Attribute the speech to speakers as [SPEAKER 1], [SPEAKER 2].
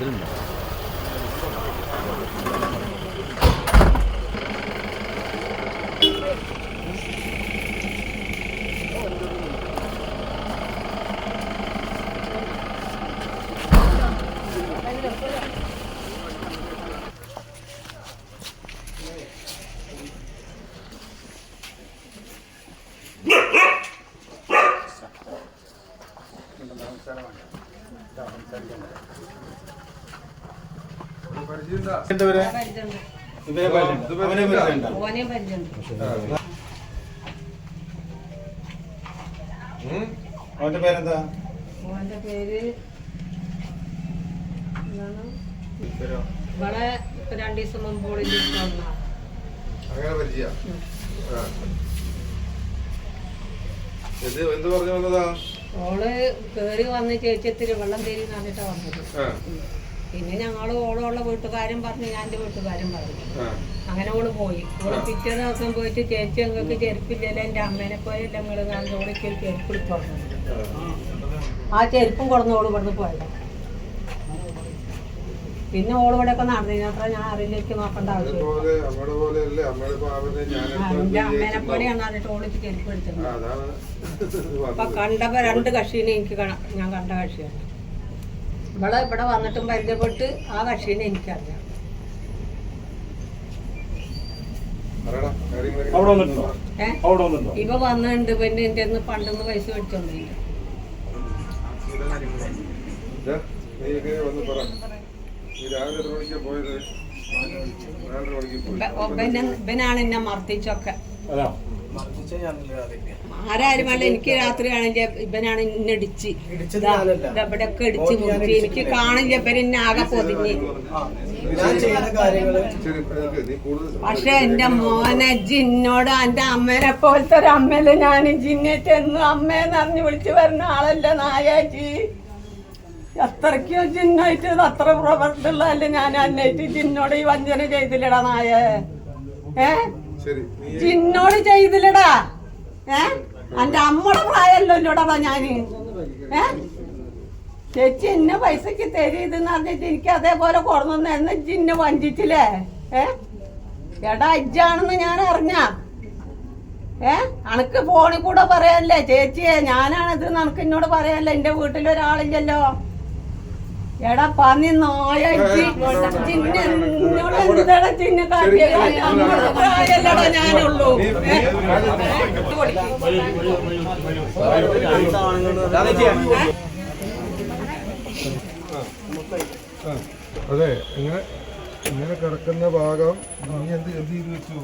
[SPEAKER 1] 만들면 사람
[SPEAKER 2] 아니야. 나 혼자
[SPEAKER 1] അവന്റെ പേരെന്താ?
[SPEAKER 2] ഓന്റെ പേര് എന്താണ്? ഇവിടെ ഇപ്പൊ രണ്ടു ദിവസം മുമ്പ് ഓളിൽ വന്ന.
[SPEAKER 3] അങ്ങനെ പരിചയ എന്ത് എന്ത് പറഞ്ഞു വന്നതാ?
[SPEAKER 2] ഓൾ കേറി വന്ന് ചേച്ചിത്തിരി വെള്ളം തേരി എന്നിട്ടാ വന്നത്. പിന്നെ ഞങ്ങൾ ഓളുള്ള വീട്ടുകാരും പറഞ്ഞു ഞാൻ എന്റെ വീട്ടുകാരും പറഞ്ഞു. അങ്ങനെ ഓൾ പോയി. ഓൾ പിറ്റേ ദിവസം പോയിട്ട് ചേച്ചി ഞങ്ങൾക്ക് ചെരുപ്പില്ലല്ലോ എന്റെ അമ്മേനെ പോയല്ല നല്ല ഓളിക്ക് ഒരു ചെരുപ്പ് എടുത്തു ആ. ചെരുപ്പും കൊടുന്ന് ഓൾ ഇവിടുന്ന് പോയത്. പിന്നെ ഓൾ ഇവിടെ ഒക്കെ അത്ര ഞാൻ അറിയിലേക്ക് നോക്കേണ്ട ആവശ്യമില്ല എന്റെ അമ്മേനെ പോലെയാണ് പറഞ്ഞിട്ട് ഓളിക്ക് ചെരുപ്പ് എടുത്തത് അപ്പൊ കണ്ടപ്പോ രണ്ട് കക്ഷീനെ എനിക്ക് ഞാൻ കണ്ട കക്ഷിയാണ്. ഇവിടെ ഇവിടെ വന്നിട്ടും പരിചയപ്പെട്ട് ആ കക്ഷീനെ എനിക്കറിയാം. ഇവ വന്നിട്ടുണ്ട് പിന്നെ എന്റെ അടുത്ത് പണ്ടെന്ന് പൈസ
[SPEAKER 3] പോയി.
[SPEAKER 2] ഇവനാണ് എന്നെ മർദ്ദിച്ചൊക്കെ. ആരാരും വേണ്ട എനിക്ക് രാത്രിയാണെങ്കിൽ ഇവനാണ് ഇന്നടിച്ച് ഇവിടെ ഒക്കെ ഇടിച്ച് മുറിച്ച് എനിക്ക് കാണില്ല ഇവർ എന്നെ ആകെ പൊതിഞ്ഞ്. പക്ഷെ എന്റെ മോനെ ജിന്നോട് എന്റെ അമ്മേനെ പോലത്തെ ഒരു അമ്മയിൽ ഞാൻ. ജിന്നേറ്റ് എന്നും അമ്മേന്ന് അറിഞ്ഞ് വിളിച്ചു വരുന്ന ആളല്ല നായാജി. എത്രയ്ക്കോ ജിന്നായിട്ട് അത്ര പ്രവർത്തിള്ളതല്ലേ ഞാൻ അന്നേറ്റ് ജിന്നോട് ഈ വഞ്ചന ചെയ്തില്ലടാ നായ. ഏ? ജിന്നോട് ചെയ്തില്ലടാ ഏ എന്റെ അമ്മയുടെ പ്രായമല്ലോടാ ഞാൻ ഏ ചേച്ചി എന്നെ പൈസക്ക് തരീതെന്ന് പറഞ്ഞിട്ട് എനിക്ക് അതേപോലെ കുറഞ്ഞു എന്ന് ചിന്നെ വഞ്ചിച്ചില്ലേ ഏ എടാ അജ്ജാണെന്ന് ഞാൻ അറിഞ്ഞ ഏ അനക്ക് ഫോണിൽ കൂടെ പറയാനല്ലേ ചേച്ചിയെ ഞാനാണിത് അനക്ക് എന്നോട് പറയാനല്ലേ എന്റെ വീട്ടിൽ ഒരാളില്ലല്ലോ എടാ പന്നി നായ ജിന്നെ എന്നോട് എന്താടാ ജിന്നെ കാട്ടിയത് ഞാനുള്ളൂ?
[SPEAKER 3] അതെ ഇങ്ങനെ ഇങ്ങനെ കിടക്കുന്ന ഭാഗം നീ എന്ത് എന്ത് ചെയ്ത് വെച്ചു